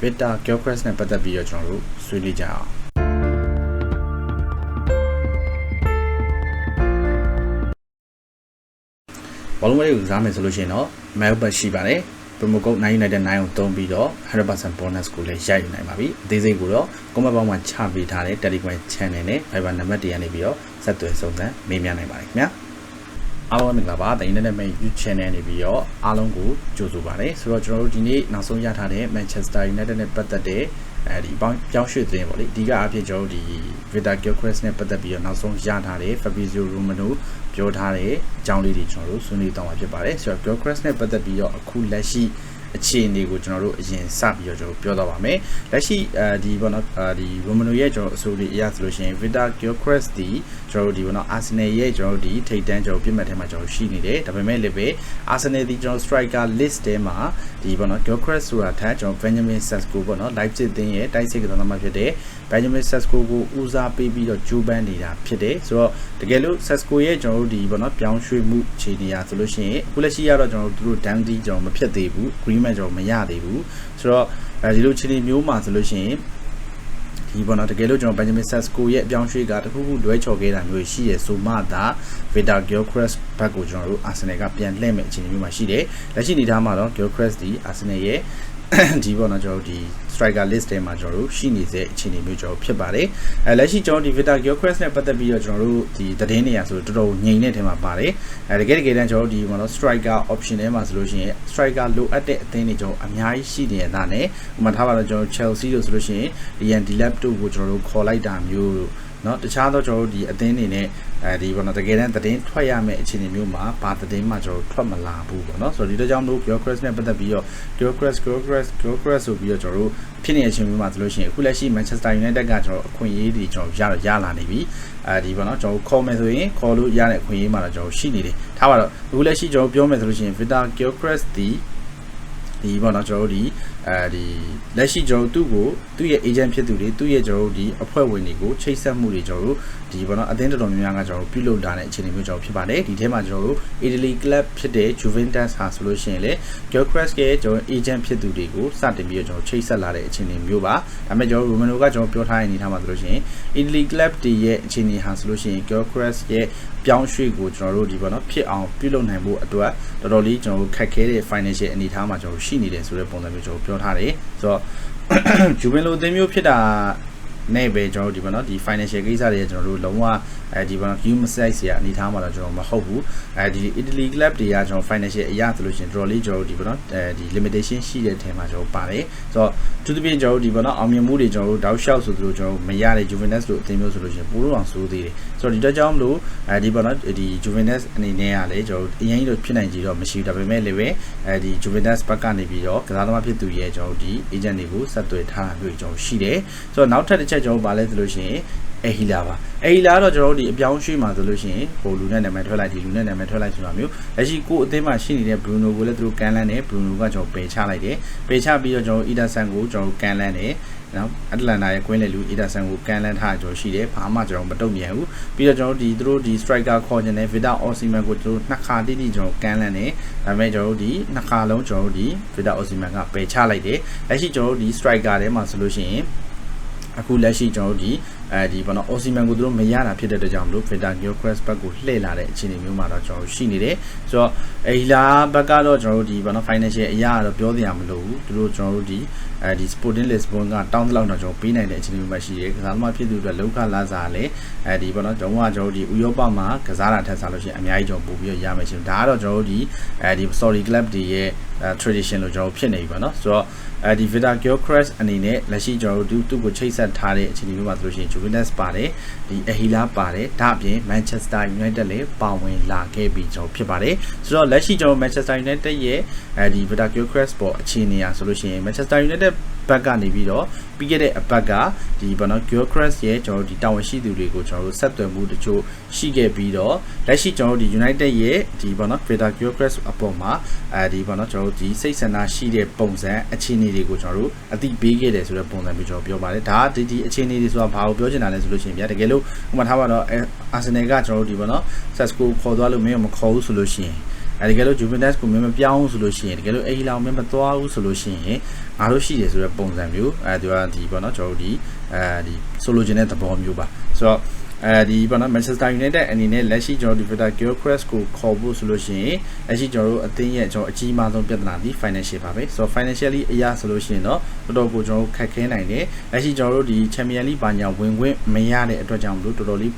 Vita Gilchrist နဲ့ပတ်သက်ပြီးတော့ကျွန်တော်တို့ဆွေးနွေးကြအောင်ဘောလုံးလေးကိုကစားမယ်ဆိုလို့ရှိရင်တော့ mail back ရှိပါတယ် promo code 999ကိုသုံးပြီးတော့100% bonus ကိုလည်းရိုက်ယူနိုင်ပါပြီအသေးစိတ်ကိုတော့ comment box မှာချပေးထားတဲ့ Telegram channel နဲ့ Viber နံပါတ်တွေကနေပြီးတော့ဆက်သွယ်စုံစမ်းမေးမြန်းနိုင်ပါတယ်ခင်ဗျာ အားလုံးမင်္ဂလာပါ The Internet Man YouTube Channel နေပြီးတော့အားလုံးကိုကြိုဆိုပါရစေဆိုတော့ကျွန်တော်တို့ဒီနေ့နောက်ဆုံးရထားတဲ့ Manchester United နဲ့ပတ်သက်တဲ့အဲဒီပေါင်းပြောင်းရွှေ့သတင်းပေါ့လေအဓိကအဖြစ်ကျွန်တော်တို့ဒီ Victor Gilchrist နဲ့ပတ်သက်ပြီးတော့နောက်ဆုံးရထားတဲ့ Fabrizio Romano ပြောထားတဲ့အကြောင်းလေးတွေကျွန်တော်တို့ဆွေးနွေးတော့မှာဖြစ်ပါတယ်ဆိုတော့ Gilchrist နဲ့ပတ်သက်ပြီးတော့အခုလက်ရှိ အခြေအနေကိုကျွန်တော်တို့အရင်စပြီးတော့ကျွန်တော်ပြောတော့ပါမယ်လက်ရှိအဲဒီဘောနော်ဒီ Romano ရဲ့ကျွန်တော်အဆိုလေးအရဆိုလို့ရှိရင် Victor Gilchrist ဒီကျွန်တော်တို့ဒီဘောနော် Arsenal ရဲ့ကျွန်တော်တို့ဒီထိပ်တန်းကျွန်တော်ပြစ်မှတ်ထဲမှာကျွန်တော်ရှိနေတယ်ဒါပေမဲ့လည်းပဲ Arsenal ဒီကျွန်တော် striker list ထဲမှာ ဒီဘောနော် Gilchrist ဆိုတာထားကျွန်တော် Benjamin Sesko ပေါ့နော် Leipzig တင်းရဲ့တိုက်စစ်ကစားသမားဖြစ်တဲ့ Benjamin Sesko ကိုဦးစားပေးပြီးတော့ကြိုးပမ်းနေတာဖြစ်တယ်ဆိုတော့တကယ်လို့ Sesko ရဲ့ကျွန်တော်တို့ဒီဘောနော်ပြောင်းရွှေ့မှုခြေနေရဆိုလို့ရှိရင်အခုလက်ရှိကတော့ကျွန်တော်တို့သူတို့ down ဒီကျွန်တော်မဖြစ်သေးဘူး green မှကျွန်တော်မရသေးဘူးဆိုတော့အဲဒီလိုခြေနေမျိုးမှာဆိုလို့ရှိရင် ဒီပေါ်တော့တကယ်လို့ကျွန်တော် Benjamin Sesko ရဲ့အပြောင်းရွှေ့ကတခုခုလွဲချော်ခဲ့တာမျိုးရှိရဆိုမှသာ Victor Gilchrist ဘက်ကိုကျွန်တော်တို့ Arsenal ကပြန်လှည့်မဲ့အခြေအနေမျိုးမှာရှိတယ်လက်ရှိအနေထားမှာတော့ Gilchrist ဒီ Arsenal ရဲ့ ဒီပေါ်တော့ကျွန်တော်တို့ဒီ striker list ထဲမှာကျွန်တော်တို့ရှိနေတဲ့အခြေအနေမျိုးကျွန်တော်ဖြစ်ပါတယ်အဲလက်ရှိကျွန်တော်ဒီ Victor Gilchrist နဲ့ပတ်သက်ပြီးတော့ကျွန်တော်တို့ဒီသတင်းတွေရဆိုတော်တော်ငြိမ်တဲ့ထဲမှာပါတယ်အဲတကယ်တကယ်တမ်းကျွန်တော်တို့ဒီပေါ်တော့ striker option ထဲမှာဆိုလို့ရှိရင် striker လိုအပ်တဲ့အသင်းတွေကျွန်တော်အများကြီးရှိနေတာနဲ့ဥပမာထားပါတော့ကျွန်တော် Chelsea လို့ဆိုလို့ရှိရင် Ian Delap တို့ကိုကျွန်တော်တို့ခေါ်လိုက်တာမျိုးတို့ เนาะတခြားသောကျွန်တော်တို့ဒီအသင်းတွေနဲ့အဲဒီဘောနော်တကယ်တမ်းသတင်းထွက်ရမယ့်အခြေအနေမျိုးမှာဘာသတင်းမှကျွန်တော်ထွက်မလာဘူးပေါ့နော်ဆိုတော့ဒီတော့ကြောင့်လို့ Gilchrist နဲ့ပတ်သက်ပြီးတော့ Gilchrist Gilchrist Gilchrist ဆိုပြီးတော့ကျွန်တော်တို့ဖြစ်နေတဲ့အချိန်မျိုးမှာဆိုလို့ရှိရင်အခုလက်ရှိ Manchester United ကကျွန်တော်အခွင့်အရေးတွေကျွန်တော်ရတော့ရလာနေပြီအဲဒီဘောနော်ကျွန်တော်ခေါ်မယ်ဆိုရင်ခေါ်လို့ရတဲ့အခွင့်အရေးမှာတော့ကျွန်တော်ရှိနေတယ်ထားပါတော့အခုလက်ရှိကျွန်တော်ပြောမယ်ဆိုလို့ရှိရင် Victor Gilchrist ဒီ ဒီပေါ့နော်ကျွန်တော်တို့ဒီအဲဒီလက်ရှိကျွန်တော်တို့သူ့ကိုသူ့ရဲ့ agent ဖြစ်သူတွေသူ့ရဲ့ကျွန်တော်တို့ဒီအဖွဲ့ဝင်တွေကိုချိတ်ဆက်မှုတွေကျွန်တော်တို့ဒီပေါ့နော်အသင်းတော်တော်များများကကျွန်တော်တို့ပြုလုပ်လာတဲ့အခြေအနေမျိုးကျွန်တော်ဖြစ်ပါတယ်ဒီထဲမှာကျွန်တော်တို့ Italy club ဖြစ်တဲ့ Juventus ဟာဆိုလို့ရှိရင်လေ Gilchrist ရဲ့ကျွန်တော် agent ဖြစ်သူတွေကိုစတင်ပြီးတော့ကျွန်တော်ချိတ်ဆက်လာတဲ့အခြေအနေမျိုးပါဒါပေမဲ့ကျွန်တော် Romano ကကျွန်တော်ပြောထားတဲ့အနေထားမှာဆိုလို့ရှိရင် Italy club တွေရဲ့အခြေအနေဟာဆိုလို့ရှိရင် Gilchrist ရဲ့ပြောင်းရွှေ့ကိုကျွန်တော်တို့ဒီပေါ့နော်ဖြစ်အောင်ပြုလုပ်နိုင်ဖို့အတွက်တော်တော်လေးကျွန်တော်တို့ခက်ခဲတဲ့ financial အနေအထားမှာကျွန်တော်ရှိနေတယ်ဆိုတဲ့ပုံစံမျိုးကျွန်တော်ပြောထားတယ်ဆိုတော့ဂျူဘင်လိုအသင်းမျိုးဖြစ်တာ နဲ့ပဲကျွန်တော်တို့ဒီပေါ့နော်ဒီ financial ကိစ္စတွေကျွန်တော်တို့လုံးဝအဲဒီပေါ့နော် view မဆိုင်စရာအနေထားမှာတော့ကျွန်တော်မဟုတ်ဘူးအဲဒီ Italy club တွေကကျွန်တော် financial အရဆိုလို့ရှိရင်တော်တော်လေးကျွန်တော်တို့ဒီပေါ့နော်အဲဒီ limitation ရှိတဲ့ထဲမှာကျွန်တော်ပါတယ်ဆိုတော့သူသဖြင့်ကျွန်တော်တို့ဒီပေါ့နော်အောင်မြင်မှုတွေကျွန်တော်တို့တောက်လျှောက်ဆိုသလိုကျွန်တော်မရတဲ့ Juventus လို့အသင်းမျိုးဆိုလို့ရှိရင်ပိုလို့အောင်ဆိုးသေးတယ်ဆိုတော့ဒီတော့ကြောင့်မလို့အဲဒီပေါ့နော်ဒီ Juventus အနေနဲ့ကလည်းကျွန်တော်တို့အရင်ကြီးတော့ဖြစ်နိုင်ကြတော့မရှိဘူးဒါပေမဲ့လည်းပဲအဲဒီ Juventus ဘက်ကနေပြီးတော့ကစားသမားဖြစ်သူရဲ့ကျွန်တော်တို့ဒီ agent တွေကိုဆက်သွယ်ထားတာမျိုးကျွန်တော်ရှိတယ်ဆိုတော့နောက်ထပ်တစ်ချက်ကျွန်တော်ဗာလဲဆိုလို့ရှိရင်အဟီလာပါအဟီလာတော့ကျွန်တော်တို့ဒီအပြောင်းရွှေ့မှာဆိုလို့ရှိရင်ဟိုလူနဲ့နာမည်ထွက်လိုက်ဒီလူနဲ့နာမည်ထွက်လိုက်ဆိုတာမျိုးလက်ရှိကိုအသင်းမှာရှိနေတဲ့ Bruno ကိုလည်းသူတို့ကန်လန်းတယ် Bruno ကကျွန်တော်ပယ်ချလိုက်တယ်ပယ်ချပြီးတော့ကျွန်တော် Ederson ကိုကျွန်တော်ကန်လန်းတယ်နော်အတလန်တာရဲ့ကွင်းလေလူ Ederson ကိုကန်လန်းထားကြရှိတယ်ဘာမှကျွန်တော်မတုံ့ပြန်ဘူးပြီးတော့ကျွန်တော်ဒီသူတို့ဒီ striker ခေါ်ခြင်းနဲ့ Vida Osimhen ကိုသူတို့နှစ်ခါတိတိကျွန်တော်ကန်လန်းတယ်ဒါပေမဲ့ကျွန်တော်တို့ဒီနှစ်ခါလုံးကျွန်တော်တို့ဒီ Vida Osimhen ကပယ်ချလိုက်တယ်လက်ရှိကျွန်တော်တို့ဒီ striker ထဲမှာဆိုလို့ရှိရင် အခုလက်ရှိကျွန်တော်တို့ဒီအဲဒီဘောနော် Osimhen ကိုသူတို့မရတာဖြစ်တဲ့အတွက်ကြောင့်မလို့ Victor Gilchrist ဘက်ကိုလှည့်လာတဲ့အခြေအနေမျိုးမှာတော့ကျွန်တော်တို့ရှိနေတယ်ဆိုတော့အီလာဘက်ကတော့ကျွန်တော်တို့ဒီဘောနော် financial အရာတော့ပြောစရာမလိုဘူးသူတို့ကျွန်တော်တို့ဒီအဲဒီ Sporting Lisbon ကတောင်းတလောက်တော့ကျွန်တော်ပေးနိုင်တဲ့အခြေအနေမျိုးမှာရှိတယ်ကစားသမားဖြစ်သူတွေလောက်ခလာစားလဲအဲဒီဘောနော်ကျွန်တော်ကကျွန်တော်တို့ဒီဥရောပမှာကစားတာထက်စားလို့ရှိရင်အများကြီးကျွန်တော်ပို့ပြီးရမယ်ရှင်ဒါကတော့ကျွန်တော်တို့ဒီအဲဒီ Sorry Club တွေရဲ့ tradition လို့ကျွန်တော်ဖြစ်နေပြီပေါ့နော်ဆိုတော့ အဲဒီ Victor Gilchrist အနေနဲ့လက်ရှိကျွန်တော်တို့သူ့ကိုချိတ်ဆက်ထားတဲ့အခြေအနေမျိုးမှာဆိုလို့ရှိရင် Juventus ပါတယ်ဒီအဟီလာပါတယ်ဒါအပြင် Manchester United လည်းပါဝင်လာခဲ့ပြီးကျွန်တော်ဖြစ်ပါတယ်ဆိုတော့လက်ရှိကျွန်တော် Manchester United ရဲ့အဲဒီ Victor Gilchrist ပေါ်အခြေအနေอ่ะဆိုလို့ရှိရင် Manchester United ဘက်ကနေပြီးတော့ပြီးခဲ့တဲ့အပတ်ကဒီဘောနော် Gilchrist ရဲ့ကျွန်တော်တို့ဒီတာဝန်ရှိသူတွေကိုကျွန်တော်တို့ဆက်သွယ်မှုတချို့ရှိခဲ့ပြီးတော့လက်ရှိကျွန်တော်တို့ဒီ United ရဲ့ဒီဘောနော် Victor Gilchrist အပေါ်မှာအဲဒီဘောနော်ကျွန်တော်တို့ဒီစိတ်ဆန္ဒရှိတဲ့ပုံစံအခြေအနေတွေကိုကျွန်တော်တို့အသိပေးခဲ့တယ်ဆိုတဲ့ပုံစံမျိုးကျွန်တော်ပြောပါတယ်ဒါဒီဒီအခြေအနေတွေဆိုတာဘာကိုပြောချင်တာလဲဆိုလို့ရှိရင်ဗျာတကယ်လို့ဥပမာထားပါတော့အာဆင်နယ်ကကျွန်တော်တို့ဒီဘောနော် Sesco ခေါ်သွားလို့မင်းမခေါ်ဘူးဆိုလို့ရှိရင် အဲတကယ်လို့ Juventus ကိုမင်းမပြောင်းဘူးဆိုလို့ရှိရင်တကယ်လို့အေဟီလာကိုမင်းမသွားဘူးဆိုလို့ရှိရင်ငါတို့ရှိတယ်ဆိုတဲ့ပုံစံမျိုးအဲဒီကဒီပေါ့နော်ကျွန်တော်တို့ဒီအဲဒီဆိုလိုချင်တဲ့သဘောမျိုးပါဆိုတော့အဲဒီပေါ့နော် Manchester United အနေနဲ့လက်ရှိကျွန်တော်တို့ Victor Gyokeres ကိုခေါ်ဖို့ဆိုလို့ရှိရင်လက်ရှိကျွန်တော်တို့အသင်းရဲ့ကျွန်တော်အကြီးမားဆုံးပြဿနာဒီ financial ပါပဲဆိုတော့ financially အရာဆိုလို့ရှိရင်တော့တော်တော်ကိုကျွန်တော်တို့ခက်ခဲနိုင်တယ်လက်ရှိကျွန်တော်တို့ဒီ Champions League ဘာညာဝင်ခွင့်မရတဲ့အတွက်ကြောင့်မလို့တော်တော်လေး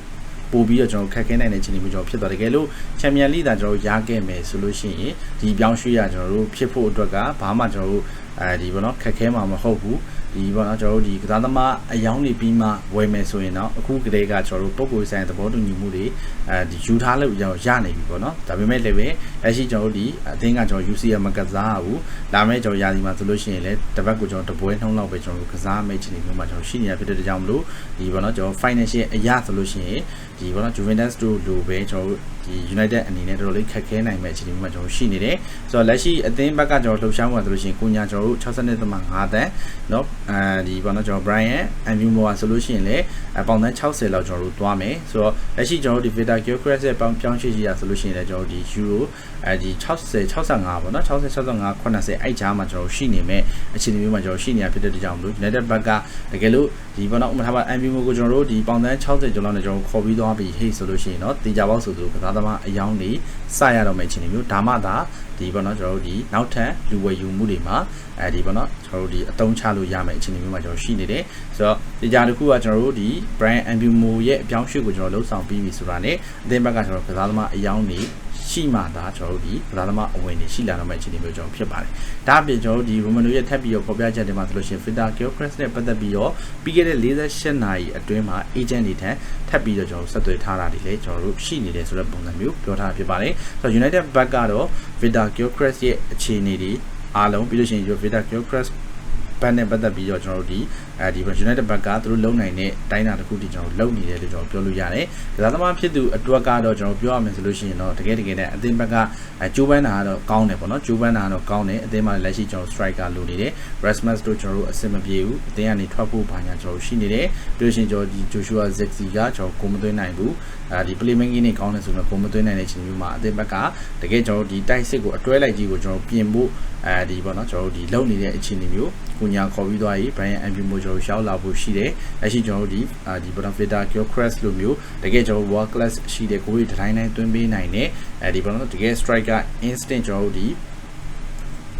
ပို့ပြီးတော့ကျွန်တော်ခက်ခဲနိုင်တဲ့အခြေအနေမျိုးကျွန်တော်ဖြစ်သွားတယ်တကယ်လို့ချန်ပီယံလိဒါကျွန်တော်ရခဲ့မယ်ဆိုလို့ရှိရင်ဒီပြောင်းရွှေ့ရကျွန်တော်တို့ဖြစ်ဖို့အတွက်ကဘာမှကျွန်တော်တို့ အဲဒီဘောနော်ခက်ခဲမှာမဟုတ်ဘူးဒီပေါ့နော်ကျွန်တော်တို့ဒီကစားသမားအယောင်းနေပြီးမှဝယ်မယ်ဆိုရင်တော့အခုကလေးကကျွန်တော်တို့ပုံကိုယ်ဆိုင်သဘောတူညီမှုတွေအဲဒီယူထားလို့ရနေပြီပေါ့နော်ဒါပေမဲ့လည်းပဲလက်ရှိကျွန်တော်တို့ဒီအသင်းကကျွန်တော် UCL မကစားဘူးလာမယ့်ကျွန်တော်ရာသီမှာဆိုလို့ရှိရင်လည်းတစ်ပတ်ကိုကျွန်တော်တပွဲနှုံးလောက်ပဲကျွန်တော်တို့ကစားမယ့်ချိန်မျိုးမှာကျွန်တော်ရှိနေရဖြစ်တဲ့ကြောင့်မလို့ဒီပေါ့နော်ကျွန်တော် financial အရာဆိုလို့ရှိရင်ဒီပေါ့နော် Juventus တို့လိုပဲကျွန်တော်တို့ ဒီ United အနေနဲ့တော်တော်လေးခက်ခဲနိုင်မဲ့အခြေအနေမှာကျွန်တော်ရှိနေတယ်ဆိုတော့လက်ရှိအသင်းဘက်ကကျွန်တော်လှုပ်ရှားမှုဆိုလို့ရှိရင်ကိုညာကျွန်တော်တို့62.5တန်းเนาะအဲဒီပေါ့နော်ကျွန်တော် Brian Andrew Moore ဆိုလို့ရှိရင်လည်းပေါင်တန်း60လောက်ကျွန်တော်တို့တွားမယ်ဆိုတော့လက်ရှိကျွန်တော်တို့ဒီ Vita Gilchrist ရဲ့ပေါင်ပြောင်းရွှေ့ကြည့်ရဆိုလို့ရှိရင်လည်းကျွန်တော်တို့ဒီ Euro အဲဒီ60 65ပေါ့နော်60 65 80အဲ့ကြားမှာကျွန်တော်ရှိနေမဲ့အခြေအနေမျိုးမှာကျွန်တော်ရှိနေရဖြစ်တဲ့ကြောင့်မလို့ United ဘက်ကတကယ်လို့ ဒီဘောနောက်ဥမာထားပါ MPM ကိုကျွန်တော်တို့ဒီပေါင်သန်း60ကျော်လောက်နဲ့ကျွန်တော်ခေါ်ပြီးသွားပြီးဟေ့ဆိုလို့ရှိရင်တော့တေချာပေါက်ဆိုသူကစားသမားအယောင်းနေစရတော့မယ့်အခြေအနေမျိုးဒါမှသာဒီဘောနောက်ကျွန်တော်တို့ဒီနောက်ထပ်လူဝယ်ယူမှုတွေမှာအဲဒီဘောနောက်ကျွန်တော်တို့ဒီအတုံးချလို့ရမယ့်အခြေအနေမျိုးမှာကျွန်တော်ရှိနေတယ်ဆိုတော့တေချာတစ်ခုကကျွန်တော်တို့ဒီ brand MPM ရဲ့အပြောင်းအရွှေ့ကိုကျွန်တော်လှုပ်ဆောင်ပြီးပြီဆိုတာနဲ့အသင်းဘက်ကကျွန်တော်ကစားသမားအယောင်းနေ ရှိမှသာကျွန်တော်တို့ဒီကစားသမားအဝင်တွေရှိလာတော့မယ့်အခြေအနေမျိုးကျွန်တော်ဖြစ်ပါတယ်။ဒါအပြင်ကျွန်တော်တို့ဒီ Romano ရဲ့ထပ်ပြီးတော့ဖော်ပြချက်တွေမှာဆိုလို့ရှိရင် Fita Gilchrist နဲ့ပတ်သက်ပြီးတော့ပြီးခဲ့တဲ့48နာရီအတွင်းမှာ agent တွေထပ်ထပ်ပြီးတော့ကျွန်တော်ဆက်သွယ်ထားတာတွေလည်းကျွန်တော်တို့ရှိနေတယ်ဆိုတဲ့ပုံစံမျိုးပြောထားဖြစ်ပါတယ်။ဆိုတော့ United back ကတော့ Fita Gilchrist ရဲ့အခြေအနေတွေအားလုံးပြီးလို့ရှိရင် Fita Gilchrist ဘတ်နဲ့ပတ်သက်ပြီးတော့ကျွန်တော်တို့ဒီ အဲဒီ United ဘက်ကသူတို့လုံနိုင်တဲ့တိုင်းတာတစ်ခုဒီကျွန်တော်လုံနေတယ်လို့ကျွန်တော်ပြောလို့ရတယ်။ကစားသမားဖြစ်သူအတွက်ကတော့ကျွန်တော်ပြောရမယ်ဆိုလို့ရှိရင်တော့တကယ်တကယ်နဲ့အသင်းဘက်ကကျိုးပန်းတာကတော့ကောင်းတယ်ပေါ့နော်။ကျိုးပန်းတာကတော့ကောင်းတယ်။အသင်းမှာလက်ရှိကျွန်တော် striker လိုနေတယ်။ Rasmus တို့ကျွန်တော်တို့အဆင်မပြေဘူး။အသင်းကနေထွက်ဖို့ဘာညာကျွန်တော်ရှိနေတယ်။ပြီးလို့ရှိရင်ကျွန်တော်ဒီ Joshua Zexi ကကျွန်တော်ကိုမသွင်းနိုင်ဘူး။အဲဒီ playmaking နေကောင်းတယ်ဆိုတော့ကိုမသွင်းနိုင်တဲ့ချိန်မျိုးမှာအသင်းဘက်ကတကယ်ကျွန်တော်ဒီတိုက်စစ်ကိုအတွဲလိုက်ကြီးကိုကျွန်တော်ပြင်ဖို့အဲဒီပေါ့နော်ကျွန်တော်တို့ဒီလုံနေတဲ့အခြေအနေမျိုးကိုညာခေါ်ပြီးသွားပြီး Brian Ambumo ကျွန်တော်ရှောက်လာဖို့ရှိတယ်။အရှိကျွန်တော်တို့ဒီဒီ Bonafide Gilchrist လိုမျိုးတကယ်ကျွန်တော် world class ရှိတဲ့ကိုယ်တွေတိုင်းတိုင်းသွင်းပေးနိုင်တဲ့အဲဒီပေါ့နော်တကယ် striker instinct ကျွန်တော်တို့ဒီ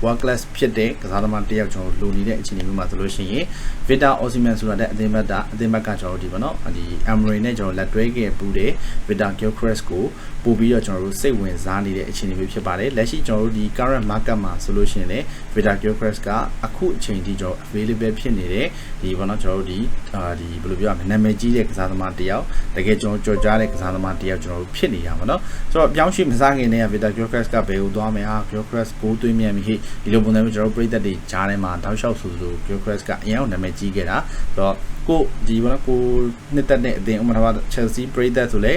world class ဖြစ်တဲ့ကစားသမားတယောက်ကျွန်တော်လိုနေတဲ့အခြေအနေမျိုးမှာဆိုလို့ရှိရင် Victor Osimhen ဆိုတာတဲ့အသင်းဘက်ကအသင်းဘက်ကကျွန်တော်ဒီပေါ့နော်ဒီ Emery နဲ့ကျွန်တော်လက်တွဲခဲ့ပူတဲ့ Victor Gilchrist ကိုပို့ပြီးတော့ကျွန်တော်တို့စိတ်ဝင်စားနေတဲ့အခြေအနေမျိုးဖြစ်ပါတယ်လက်ရှိကျွန်တော်တို့ဒီ current market မှာဆိုလို့ရှိရင်လည်း Victor Gilchrist ကအခုအချိန်ထိကျွန်တော် available ဖြစ်နေတဲ့ဒီပေါ့နော်ကျွန်တော်တို့ဒီအာဒီဘယ်လိုပြောရမလဲနာမည်ကြီးတဲ့ကစားသမားတယောက်တကယ်ကျွန်တော်ကြော်ကြားတဲ့ကစားသမားတယောက်ကျွန်တော်တို့ဖြစ်နေရပါတော့ဆိုတော့ပြောင်းရွှေ့မစားခင်တည်းက Victor Gilchrist ကဘယ်ကိုသွားမယ်ဟာ Gilchrist ကိုသွင်းမြန်ပြီဟိဒီလိုပုံစံမျိုးကျွန်တော်တို့ပြည်သက်တွေကြားထဲမှာတောက်လျှောက်ဆိုဆို Gilchrist ကအရင်ကနာမည်ကြီးခဲ့တာဆိုတော့ကိုဒီဘောနော်ကိုနှစ်သက်တဲ့အသင်းဥပမာ Chelsea ပြည်သက်ဆိုလေ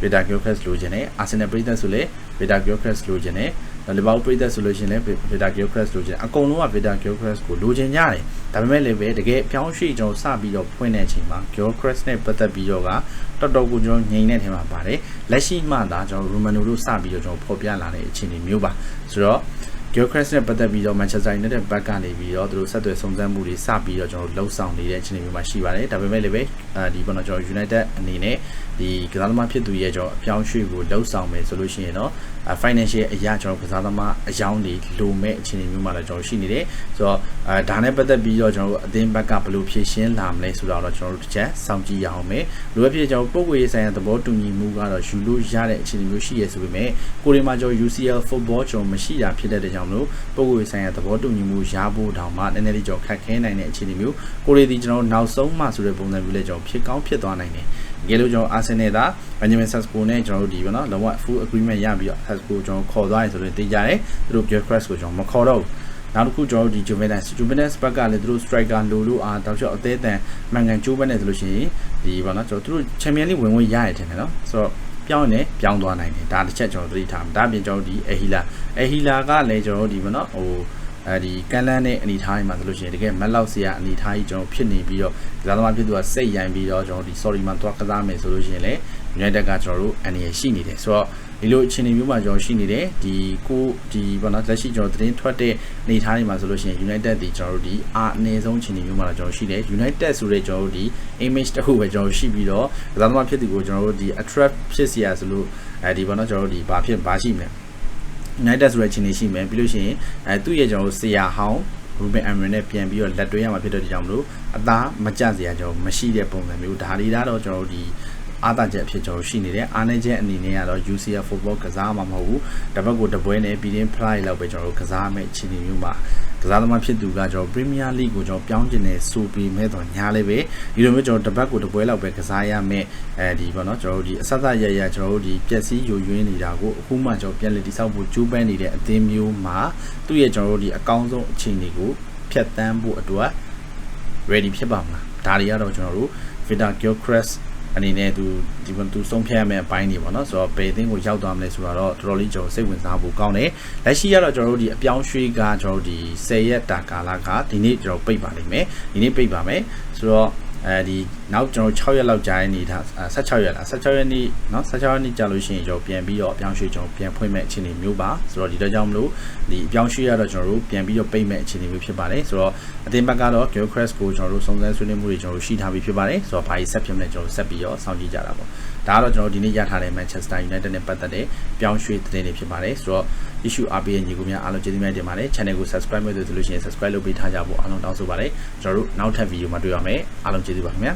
Vita Gilchrist လိုချင်တယ် Arsenal ပြည်သက်ဆိုလေ Vita Gilchrist လိုချင်တယ်လီဗာပူးပြည်သက်ဆိုလို့ရှိရင်လည်း Vita Gilchrist လိုချင်အကုန်လုံးက Vita Gilchrist ကိုလိုချင်ကြတယ်ဒါပေမဲ့လည်းပဲတကယ်ပြောင်းရွှေ့ကျွန်တော်စပြီးတော့ဖွင့်တဲ့အချိန်မှာ Gilchrist နဲ့ပတ်သက်ပြီးတော့ကတော်တော်ကိုကျွန်တော်ငြိမ်တဲ့ထဲမှာပါတယ်လက်ရှိမှသာကျွန်တော် Romano တို့စပြီးတော့ကျွန်တော်ဖော်ပြလာတဲ့အခြေအနေမျိုးပါဆိုတော့ Gilchrist နဲ့ပတ်သက်ပြီးတော့ Manchester United ဘက်ကနေပြီးတော့သူတို့ဆက်သွယ်စုံစမ်းမှုတွေစပြီးတော့ကျွန်တော်လှုပ်ဆောင်နေတဲ့အခြေအနေမျိုးမှာရှိပါတယ်ဒါပေမဲ့လည်းပဲအဲဒီပေါ့နော်ကျွန်တော် United အနေနဲ့ ဒီကစားသမားဖြစ်သူရဲ့ကျွန်တော်အပြောင်းရွှေ့ကိုလှုပ်ဆောင်မယ်ဆိုလို့ရှိရင်တော့ financial အရာကျွန်တော်ကစားသမားအယောင်းတွေလိုမဲ့အခြေအနေမျိုးမှာလည်းကျွန်တော်ရှိနေတယ်ဆိုတော့အဲဒါနဲ့ပတ်သက်ပြီးတော့ကျွန်တော်တို့အသင်းဘက်ကဘယ်လိုဖြည့်ရှင်းလာမလဲဆိုတော့ကျွန်တော်တို့တစ်ချက်စောင့်ကြည့်ရအောင်မယ်လိုအပ်ဖြစ်ကျွန်တော်ပုံကိုရေးဆိုင်ရာသဘောတူညီမှုကတော့ယူလို့ရတဲ့အခြေအနေမျိုးရှိရဆိုပေမဲ့ကိုရီမှာကျွန်တော် UCL football ကျွန်တော်မရှိတာဖြစ်တဲ့ကြောင့်မလို့ပုံကိုရေးဆိုင်ရာသဘောတူညီမှုရဖို့တောင်မှနည်းနည်းလေးကျွန်တော်ခက်ခဲနိုင်တဲ့အခြေအနေမျိုးကိုရီဒီကျွန်တော်နောက်ဆုံးမှဆိုတဲ့ပုံစံမျိုးလေးကျွန်တော်ဖြစ်ကောင်းဖြစ်သွားနိုင်တယ် တကယ်လို့ကျွန်တော်အာဆင်နယ်က Benjamin Sesko နဲ့ကျွန်တော်တို့ဒီပေါ့နော်လုံးဝ full agreement ရပြီးတော့ Sesko ကျွန်တော်ခေါ်သွားရင်ဆိုတော့သိကြတယ်သူတို့ Gilchrist ကိုကျွန်တော်မခေါ်တော့ဘူးနောက်တစ်ခုကျွန်တော်တို့ဒီ Juventus Juventus ဘက်ကလည်းသူတို့ striker လိုလို့အားတောက်လျှောက်အသေးအတန်မှန်ကန်ကျိုးပန်းနေဆိုလို့ရှိရင်ဒီပေါ့နော်ကျွန်တော်တို့ Champion League ဝင်ဝင်ရရတယ်ထင်တယ်နော်ဆိုတော့ပြောင်းနေပြောင်းသွားနိုင်တယ်ဒါတစ်ချက်ကျွန်တော်သတိထားမှာဒါပြင်ကျွန်တော်ဒီ Ehila Ehila ကလည်းကျွန်တော်တို့ဒီပေါ့နော်ဟို အဲဒီကန်လန်းတဲ့အနေထားတွေမှာဆိုလို့ရှိရင်တကယ်မက်လောက်စရာအနေထားကြီးကျွန်တော်ဖြစ်နေပြီးတော့ကစားသမားဖြစ်သူကစိတ်ရိုင်ပြီးတော့ကျွန်တော်ဒီ sorry မှာတွားကစားမယ်ဆိုလို့ရှိရင်လည်း United ကကျွန်တော်တို့အနေရရှိနေတယ်ဆိုတော့ဒီလိုအခြေအနေမျိုးမှာကျွန်တော်ရှိနေတယ်ဒီကိုဒီဘောနော်လက်ရှိကျွန်တော်သတင်းထွက်တဲ့နေသားတွေမှာဆိုလို့ရှိရင် United ဒီကျွန်တော်တို့ဒီအာအနည်းဆုံးအခြေအနေမျိုးမှာတော့ကျွန်တော်ရှိတယ် United ဆိုတဲ့ကျွန်တော်တို့ဒီ image တစ်ခုပဲကျွန်တော်ရှိပြီးတော့ကစားသမားဖြစ်သူကိုကျွန်တော်တို့ဒီ attract ဖြစ်စီရဆိုလို့အဲဒီဘောနော်ကျွန်တော်တို့ဒီဘာဖြစ်ဘာရှိမလဲ United ဆိုတဲ့အခြေအနေရှိမယ်ပြီးလို့ရှိရင်အဲသူ့ရဲ့ကျွန်တော်တို့ဆရာဟောင်း Ruben Amorim နဲ့ပြန်ပြီးတော့လက်တွဲရမှာဖြစ်တဲ့ကြောင့်မလို့အသားမကျစရာကျွန်တော်မရှိတဲ့ပုံစံမျိုးဒါလေးတော့ကျွန်တော်တို့ဒီ အားသာချက်အဖြစ်ကျွန်တော်ရှိနေတယ်အားနည်းချက်အနေနဲ့ကတော့ UCL football ကစားမှာမဟုတ်ဘူးတပတ်ကိုတပွဲနဲ့ပြီးရင် fly လောက်ပဲကျွန်တော်တို့ကစားမယ့်အခြေအနေမျိုးမှာကစားသမားဖြစ်သူကကျွန်တော် Premier League ကိုကျွန်တော်ပြောင်းကျင်နေဆိုပြီးမဲ့တော့ညားလေးပဲဒီလိုမျိုးကျွန်တော်တပတ်ကိုတပွဲလောက်ပဲကစားရမယ့်အဲဒီပေါ့နော်ကျွန်တော်တို့ဒီအဆက်ဆက်ရရကျွန်တော်တို့ဒီပျက်စီးယိုယွင်းနေတာကိုအခုမှကျွန်တော်ပြန်လည်တိစောက်ဖို့ကြိုးပမ်းနေတဲ့အသင်းမျိုးမှာသူ့ရဲ့ကျွန်တော်တို့ဒီအကောင်းဆုံးအခြေအနေကိုဖြတ်တန်းဖို့အတွက် ready ဖြစ်ပါမလားဒါတွေကတော့ကျွန်တော်တို့ Victor Gilchrist အနေနဲ့သူဒီဘသူဆုံးဖြတ်ရမယ့်အပိုင်းတွေပေါ့နော်ဆိုတော့ဘယ်အသင်းကိုရောက်သွားမလဲဆိုတော့တော်တော်လေးကျွန်တော်စိတ်ဝင်စားဖို့ကောင်းတယ်လက်ရှိကတော့ကျွန်တော်တို့ဒီအပြောင်းရွှေ့ကကျွန်တော်တို့ဒီ10ရက်တာကာလကဒီနေ့ကျွန်တော်ပိတ်ပါလိမ့်မယ်ဒီနေ့ပိတ်ပါမယ်ဆိုတော့ အဲဒီနောက်ကျွန်တော်6ရက်လောက်ကြာရနေတာ16ရက်လား16ရက်နေ့เนาะ16ရက်နေ့ကြာလို့ရှိရင်ကျွန်တော်ပြန်ပြီးတော့အပြောင်းရွှေ့ကျွန်တော်ပြန်ဖွင့်မဲ့အခြေအနေမျိုးပါဆိုတော့ဒီတော့ကြောင့်မလို့ဒီအပြောင်းရွှေ့ရတော့ကျွန်တော်တို့ပြန်ပြီးတော့ပိတ်မဲ့အခြေအနေမျိုးဖြစ်ပါတယ်ဆိုတော့အသင်းဘက်ကတော့ Gilchrist ကိုကျွန်တော်တို့စုံစမ်းဆွေးနွေးမှုတွေကျွန်တော်တို့ရှိထားပြီးဖြစ်ပါတယ်ဆိုတော့ဘာကြီးဆက်ဖြစ်မလဲကျွန်တော်ဆက်ပြီးတော့စောင့်ကြည့်ကြတာပေါ့ ဒါကတော့ကျွန်တော်ဒီနေ့ရထားတဲ့ Manchester United နဲ့ပတ်သက်တဲ့ပြောင်းရွှေ့သတင်းတွေဖြစ်ပါတယ်ဆိုတော့ issue အပေးညီကိုများအားလုံးကျေးဇူးများတင်ပါတယ် channel ကို subscribe လုပ်လို့ဆိုလို့ရှိရင် subscribe လုပ်ပေးထားကြဖို့အားလုံးတောင်းဆိုပါတယ်ကျွန်တော်တို့နောက်ထပ် video မှာတွေ့ရမယ်အားလုံးကျေးဇူးပါခင်ဗျာ